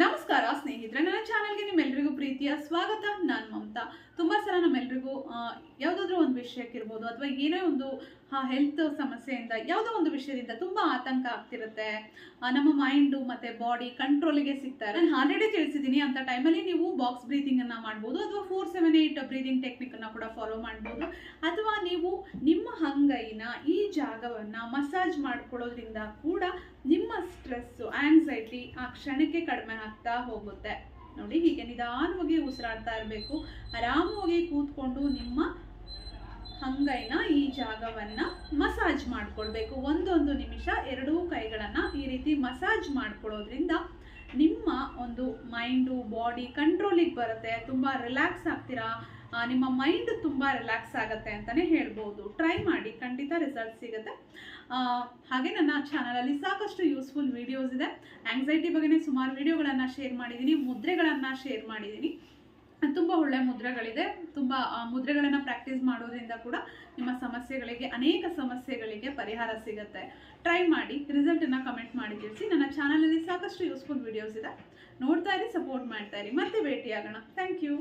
ನಮಸ್ಕಾರ, ಸ್ನೇಹಿತರೆ. ನನ್ನ ಚಾನಲ್ಗೆ ನಿಮ್ಮೆಲ್ಲರಿಗೂ ಪ್ರೀತಿಯ ಸ್ವಾಗತ. ನಾನು ಮಮತಾ. ತುಂಬ ಸಲ ನಮ್ಮೆಲ್ರಿಗೂ ಯಾವುದಾದ್ರೂ ಒಂದು ವಿಷಯಕ್ಕಿರ್ಬೋದು ಅಥವಾ ಏನೇ ಒಂದು ಹೆಲ್ತ್ ಸಮಸ್ಯೆಯಿಂದ ಯಾವುದೋ ಒಂದು ವಿಷಯದಿಂದ ತುಂಬ ಆತಂಕ ಆಗ್ತಿರುತ್ತೆ. ನಮ್ಮ ಮೈಂಡು ಮತ್ತು ಬಾಡಿ ಕಂಟ್ರೋಲಿಗೆ ಸಿಗ್ತಾರೆ ನಾನು ಆಲ್ರೆಡಿ ತಿಳಿಸಿದ್ದೀನಿ, ಅಂತ ಟೈಮಲ್ಲಿ ನೀವು ಬಾಕ್ಸ್ ಬ್ರೀತಿಂಗನ್ನು ಮಾಡ್ಬೋದು, ಅಥವಾ ಫೋರ್ ಸೆವೆನ್ ಏಯ್ಟ್ ಬ್ರೀದಿಂಗ್ ಟೆಕ್ನಿಕನ್ನು ಕೂಡ ಫಾಲೋ ಮಾಡ್ಬೋದು. ಅಥವಾ ನೀವು ನಿಮ್ಮ ಹಂಗೈನ ಈ ಜಾಗವನ್ನು ಮಸಾಜ್ ಮಾಡ್ಕೊಳ್ಳೋದ್ರಿಂದ ಕೂಡ ನಿಮ್ಮ ಸ್ಟ್ರೆಸ್ಸು ಆಂಗ್ಸೈಟಿ ಆ ಕ್ಷಣಕ್ಕೆ ಕಡಿಮೆ ಆಗ್ತಾ ಹೋಗುತ್ತೆ. ನೋಡಿ, ಹೀಗೆ ನಿಧಾನವಾಗಿ ಉಸಿರಾಡ್ತಾ ಇರಬೇಕು. ಆರಾಮವಾಗಿ ಕೂತ್ಕೊಂಡು ನಿಮ್ಮ ಅಂಗೈನ ಈ ಜಾಗವನ್ನ ಮಸಾಜ್ ಮಾಡ್ಕೊಳ್ಬೇಕು. ಒಂದೊಂದು ನಿಮಿಷ ಎರಡೂ ಕೈಗಳನ್ನ ಈ ರೀತಿ ಮಸಾಜ್ ಮಾಡ್ಕೊಳ್ಳೋದ್ರಿಂದ ನಿಮ್ಮ ಒಂದು ಮೈಂಡು ಬಾಡಿ ಕಂಟ್ರೋಲಿಗೆ ಬರುತ್ತೆ. ತುಂಬ ರಿಲ್ಯಾಕ್ಸ್ ಆಗ್ತೀರಾ? ನಿಮ್ಮ ಮೈಂಡ್ ತುಂಬ ರಿಲ್ಯಾಕ್ಸ್ ಆಗುತ್ತೆ ಅಂತಲೇ ಹೇಳ್ಬೋದು. ಟ್ರೈ ಮಾಡಿ, ಖಂಡಿತ ರಿಸಲ್ಟ್ ಸಿಗುತ್ತೆ. ಹಾಗೆ ನನ್ನ ಚಾನಲಲ್ಲಿ ಸಾಕಷ್ಟು ಯೂಸ್ಫುಲ್ ವಿಡಿಯೋಸ್ ಇದೆ. ಆಂಗ್ಸೈಟಿ ಬಗ್ಗೆನೇ ಸುಮಾರು ವಿಡಿಯೋಗಳನ್ನು ಶೇರ್ ಮಾಡಿದ್ದೀನಿ, ಮುದ್ರೆಗಳನ್ನು ಶೇರ್ ಮಾಡಿದ್ದೀನಿ. ತುಂಬ ಒಳ್ಳೆ ಮುದ್ರೆಗಳಿದೆ. ತುಂಬ ಮುದ್ರೆಗಳನ್ನು ಪ್ರಾಕ್ಟೀಸ್ ಮಾಡೋದ್ರಿಂದ ಕೂಡ ನಿಮ್ಮ ಸಮಸ್ಯೆಗಳಿಗೆ, ಅನೇಕ ಸಮಸ್ಯೆಗಳಿಗೆ ಪರಿಹಾರ ಸಿಗುತ್ತೆ. ಟ್ರೈ ಮಾಡಿ ರಿಸಲ್ಟನ್ನು ಕಮೆಂಟ್ ಮಾಡಿ ತಿಳಿಸಿ. ನನ್ನ ಚಾನಲಲ್ಲಿ ಸಾಕಷ್ಟು ಯೂಸ್ಫುಲ್ ವಿಡಿಯೋಸ್ ಇದೆ. ನೋಡ್ತಾ ಇರಿ ಸಪೋರ್ಟ್ ಮಾಡ್ತಾ ಇರಿ. ಮತ್ತೆ ಭೇಟಿಯಾಗೋಣ. Thank you